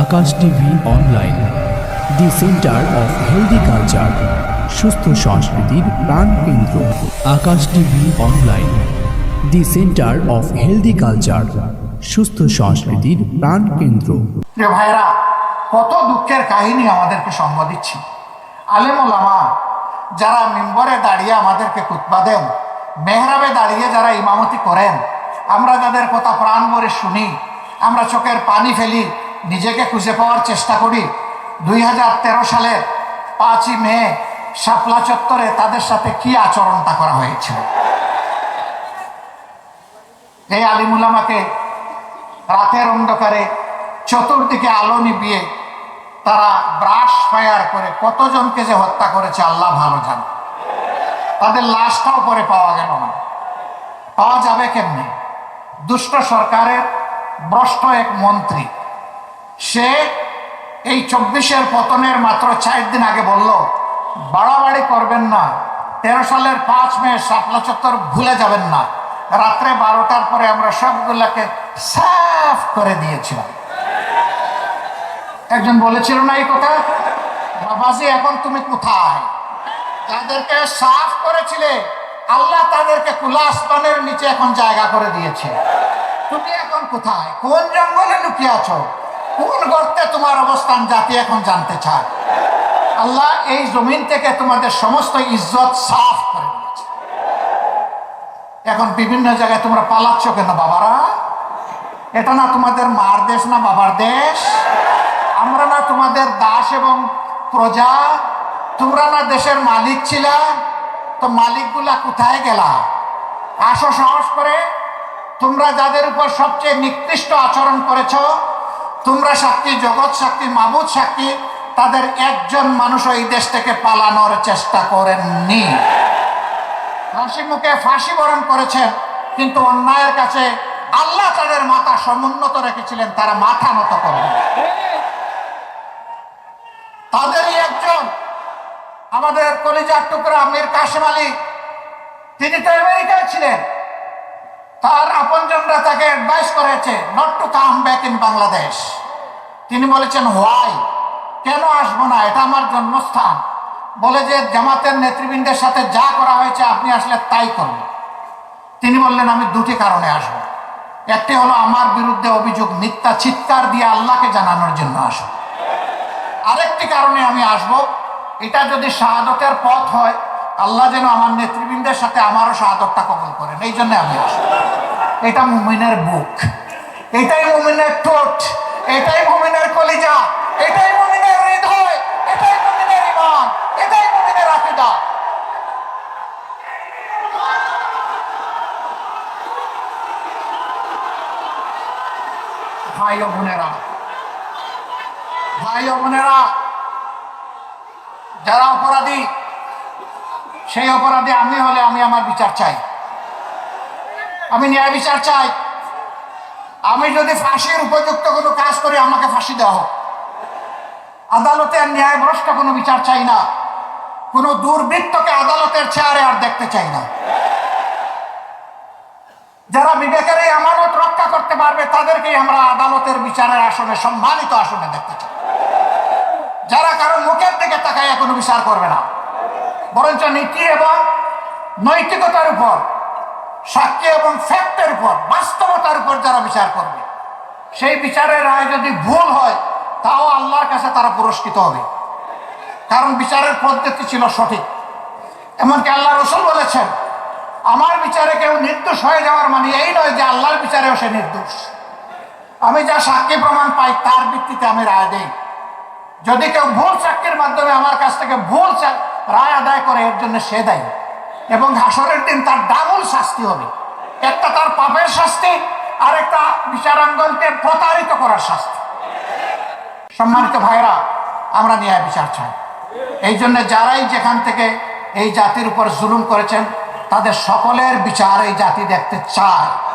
Akash TV online, the centre of healthy culture, সুস্থ সংস্কৃতির প্রাণ কেন্দ্র। Akash TV online, the centre of healthy culture, সুস্থ সংস্কৃতির প্রাণ কেন্দ্র। ভাইরা কত দুঃখের কাহিনী আমাদেরকে সঙ্গ দিচ্ছে। আলেমুলামা যারা মিম্বরে দাঁড়িয়ে আমাদেরকে কুতবা দেন, মেহরাবে দাঁড়িয়ে যারা ইমামতি করেন, আমরা যাদের কথা প্রাণ ভরে শুনি, আমরা চোখের পানি ফেলি নিজেকে খুঁজে পাওয়ার চেষ্টা করি। দুই হাজার তেরো সালের পাঁচই মে শাপলা চত্বরে তাদের সাথে কি আচরণটা করা হয়েছিল? এই আলিমুলামাকে রাতের অন্ধকারে চতুর্দিকে আলো নিবিয়ে তারা ব্রাশ ফায়ার করে কতজনকে যে হত্যা করেছে আল্লাহ ভালো জানে। তাদের লাশটাও পরে পাওয়া গেল না। পাওয়া যাবে কেমনে? দুষ্ট সরকারের ভ্রষ্ট এক মন্ত্রী সে এই চব্বিশের পতনের মাত্র চার দিন আগে বলল, বাড়াবাড়ি করবেন না, তেরো সালের পাঁচ মে শাপলা চত্বর ভুলে যাবেন না। রাত্রে বারোটার পরে আমরা সবগুলাকে সাফ করে দিয়েছিলাম। একজন বলেছিল না এই কথা? বাবাজি, এখন তুমি কোথায়? তাদেরকে সাফ করেছিলে, আল্লাহ তাদেরকে কুলা আসমানের নিচে এখন জায়গা করে দিয়েছে। তুমি এখন কোথায়? কোন জঙ্গলে লুকিয়ে আছো? কোন গর্তে তোমার অবস্থান জাতি এখন জানতে চায়? আল্লাহ এই জমিন থেকে তোমাদের সমস্ত ইজ্জত সাফ করে দিয়েছে। এখন বিভিন্ন জায়গায় তোমরা পালাচ্ছ কেন বাবারা? এটা না তোমাদের মার দেশ না বাবার দেশ? আমরা না তোমাদের দাস এবং প্রজা? তোমরা না দেশের মালিক ছিলা? তো মালিকগুলা কোথায় গেলা? আসো সাহস করে। তোমরা যাদের উপর সবচেয়ে নিকৃষ্ট আচরণ করেছ তোমরা সাক্ষী, জগৎ সাক্ষী, মাবুদ সাক্ষী, তাদের একজন মানুষ এই দেশ থেকে পালানোর চেষ্টা করেননি। হাসি মুখে ফাঁসি বরণ করেছেন, কিন্তু অন্যায়ের কাছে আল্লাহ তাদের মাথা সমুন্নত রেখেছিলেন, তারা মাথা নত করেন তাদেরই একজন আমাদের কলিজার টুকরা মীর কাশেম আলী, তিনি তো আমেরিকায় ছিলেন। তার আপনজনরা তাকে অ্যাডভাইস করেছে not to come back in Bangladesh তিনি বলেছেন হোয়াই কেন আসব না? এটা আমার জন্মস্থান। বলে যে, জামাতের নেতৃবৃন্দের সাথে যা করা হয়েছে, আপনি আসলে তাই করবেন তিনি বললেন, আমি দুটি কারণে আসব। একটি হলো, আমার বিরুদ্ধে অভিযোগ মিথ্যা চিৎকার দিয়ে আল্লাহকে জানানোর জন্য আসব আরেকটি কারণে আমি আসব। এটা যদি শাহাদতের পথ হয় আল্লাহ যেন আমার নেতৃবৃন্দের সাথে আমারও শাহাদতটা কবল করেন। এই জন্য আমি আসব এটা মুমিনের বুক। এটাই মুমিনের ঠোঁট। এটাই মুমিনের কলিজা। এটাই মুমিনের হৃদয়। এটাই মুমিনের ইমান। এটাই মুমিনের আকিদা। ভাই ও বোনেরা, ভাই ও বোনেরা, যারা অপরাধী সেই অপরাধে আমি হলে আমি আমার বিচার চাই। আমি ন্যায় বিচার চাই। আমি যদি ফাঁসির উপযুক্ত কোনো কাজ করি, আমাকে ফাঁসি দেওয়া হোক। আদালতে আর ন্যায়ভ্রষ্ট কোনো বিচার চাই না। কোনো দুর্বৃত্তকে আদালতের চেয়ারে আর দেখতে চাই না। যারা বিবেকের এই আমানত রক্ষা করতে পারবে, তাদেরকেই আমরা আদালতের বিচারের আসনে, সম্মানিত আসনে দেখতে চাই। যারা কারও মুখের দিকে তাকাইয়া কোনো বিচার করবে না। বরঞ্চ নীতি এবং নৈতিকতার উপর, সাক্ষী এবং ফ্যাক্টের উপর, বাস্তবতার উপর যারা বিচার করবে। সেই বিচারের রায় যদি ভুল হয়, তাও আল্লাহর কাছে তারা পুরস্কৃত হবে। কারণ বিচারের পদ্ধতি ছিল সঠিক। এমনকি আল্লাহ রসুল বলেছেন, আমার বিচারে কেউ নির্দোষ হয়ে যাওয়ার মানে এই নয় যে আল্লাহর বিচারেও সে নির্দোষ। আমি যা সাক্ষী প্রমাণ পাই, তার ভিত্তিতে আমি রায় দেই। যদি কেউ ভুল সাক্ষীর মাধ্যমে আমার কাছ থেকে ভুল রায় আদায় করে, এর জন্য সে দেয়। এবং হাসরের দিন তার ডাবল শাস্তি হবে। একটা তার পাপের শাস্তি আর একটা বিচারাঙ্গনকে প্রতারিত করার শাস্তি। সম্মানিত ভাইরা আমরা ন্যায় বিচার চাই। এই জন্য যারাই যেখান থেকে এই জাতির উপর জুলুম করেছেন, তাদের সকলের বিচার এই জাতি দেখতে চায়।